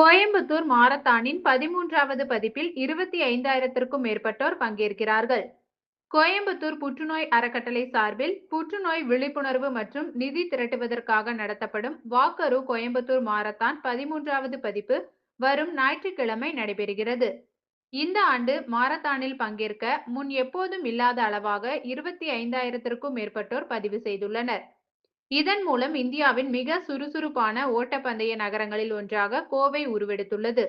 கோயம்புத்தூர் மாரத்தானின் பதிமூன்றாவது பதிப்பில் இருபத்தி ஐந்தாயிரத்திற்கும் மேற்பட்டோர் பங்கேற்கிறார்கள். கோயம்புத்தூர் புற்றுநோய் அறக்கட்டளை சார்பில் புற்றுநோய் விழிப்புணர்வு மற்றும் நிதி திரட்டுவதற்காக நடத்தப்படும் வாக்கரு கோயம்புத்தூர் மாரத்தான் பதிமூன்றாவது பதிப்பு வரும் ஞாயிற்றுக்கிழமை நடைபெறுகிறது. இந்த ஆண்டு மாரத்தானில் பங்கேற்க முன் எப்போதும் இல்லாத அளவாக இருபத்தி ஐந்தாயிரத்திற்கும் மேற்பட்டோர் பதிவு செய்துள்ளனர். இதன் மூலம் இந்தியாவின் மிக சுறுசுறுப்பான ஓட்டப்பந்தய நகரங்களில் ஒன்றாக கோவை உருவெடுத்துள்ளது.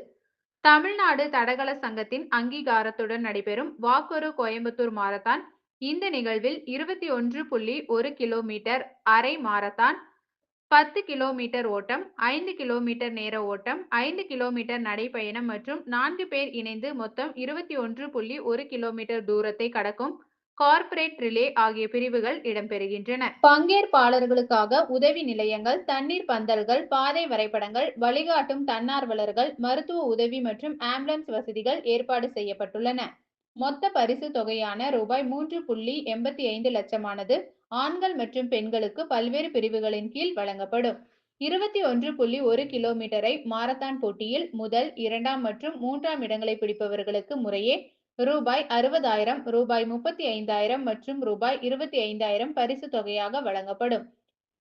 தமிழ்நாடு தடகள சங்கத்தின் அங்கீகாரத்துடன் நடைபெறும் வாக்கொரு கோயம்புத்தூர் மாரத்தான் இந்த நிகழ்வில் இருபத்தி ஒன்று புள்ளி ஒரு கிலோமீட்டர் அரை மாரத்தான் பத்து கிலோமீட்டர் ஓட்டம் ஐந்து கிலோமீட்டர் நேர ஓட்டம் ஐந்து கிலோமீட்டர் நடைப்பயணம் மற்றும் நான்கு பேர் இணைந்து மொத்தம் இருபத்தி ஒன்று புள்ளி ஒரு கிலோமீட்டர் தூரத்தை கடக்கும். கார்ப்பரேட் ரிலே ஆகிய பிரிவுகள் இடம்பெறுகின்றன. பங்கேற்பாளர்களுக்காக உதவி நிலையங்கள் தண்ணீர் பந்தல்கள் பாதை வரைபடங்கள் வழிகாட்டும் தன்னார்வலர்கள் மருத்துவ உதவி மற்றும் ஆம்புலன்ஸ் வசதிகள் ஏற்பாடு செய்யப்பட்டுள்ளன. மொத்த பரிசு தொகையான ரூபாய் மூன்று புள்ளி எண்பத்தி ஐந்து லட்சமானது ஆண்கள் மற்றும் பெண்களுக்கு பல்வேறு பிரிவுகளின் கீழ் வழங்கப்படும். இருபத்தி ஒன்று புள்ளி ஒரு கிலோமீட்டரை மாரத்தான் போட்டியில் முதல் இரண்டாம் மற்றும் மூன்றாம் இடங்களை பிடிப்பவர்களுக்கு முறையே ரூபாய் அறுபதாயிரம் ரூபாய் முப்பத்தி ஐந்தாயிரம் மற்றும் ரூபாய் இருபத்தி ஐந்தாயிரம் பரிசு தொகையாக வழங்கப்படும்.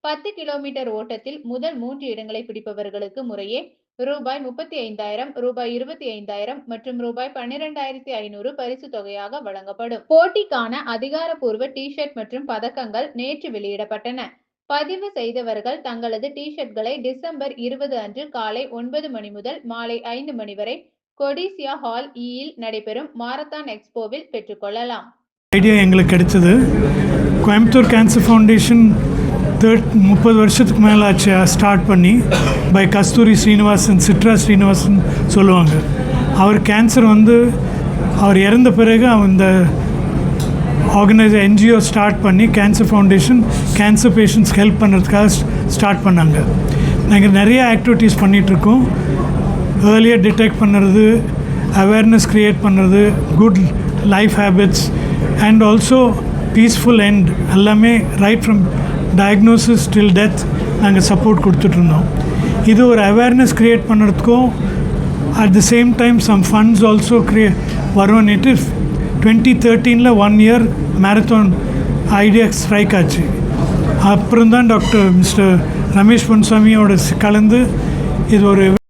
பத்து கிலோமீட்டர் ஓட்டத்தில் முதல் மூன்று இடங்களை பிடிப்பவர்களுக்கு முறையே ரூபாய் முப்பத்தி ஐந்தாயிரம் ரூபாய் இருபத்தி ஐந்தாயிரம் மற்றும் ரூபாய் பன்னிரெண்டாயிரத்தி ஐநூறு பரிசு தொகையாக வழங்கப்படும். போட்டிக்கான அதிகாரப்பூர்வ டி ஷர்ட் மற்றும் பதக்கங்கள் நேற்று வெளியிடப்பட்டன. பதிவு செய்தவர்கள் தங்களது டி ஷர்ட்களை டிசம்பர் இருபது அன்று காலை ஒன்பது மணி முதல் மாலை ஐந்து மணி வரை கொடிசியா ஹால் இயில் நடைபெறும் மாரத்தான் எக்ஸ்போவில் பெற்றுக்கொள்ளலாம். ஐடியா எங்களுக்கு கிடைச்சது. கோயம்புத்தூர் கேன்சர் ஃபவுண்டேஷன் தேர்ட் முப்பது வருஷத்துக்கு மேலே ஆச்சு ஸ்டார்ட் பண்ணி பை கஸ்தூரி ஸ்ரீனிவாசன் சிட்ரா ஸ்ரீனிவாசன் சொல்லுவாங்க. அவர் கேன்சர் வந்து அவர் இறந்த பிறகு அந்த ஆர்கனைஸ் என்ஜிஓ ஸ்டார்ட் பண்ணி கேன்சர் ஃபவுண்டேஷன் கேன்சர் பேஷண்ட்ஸ்க்கு ஹெல்ப் பண்ணுறதுக்காக ஸ்டார்ட் பண்ணாங்க. நாங்கள் நிறைய ஆக்டிவிட்டீஸ் பண்ணிகிட்ருக்கோம் ஏர்லியாக டிடெக்ட் பண்ணுறது அவேர்னஸ் க்ரியேட் பண்ணுறது good life habits and also peaceful end எல்லாமே right from diagnosis till death நாங்கள் சப்போர்ட் கொடுத்துட்ருந்தோம். இது ஒரு அவேர்னஸ் க்ரியேட் பண்ணுறதுக்கும் at the same time some funds also create வரும்னுட்டு twenty தேர்ட்டீனில் one year marathon idea strike ஆச்சு. அப்புறம் தான் டாக்டர் மிஸ்டர் ரமேஷ் பொன்சாமியோட கலந்து இது ஒரு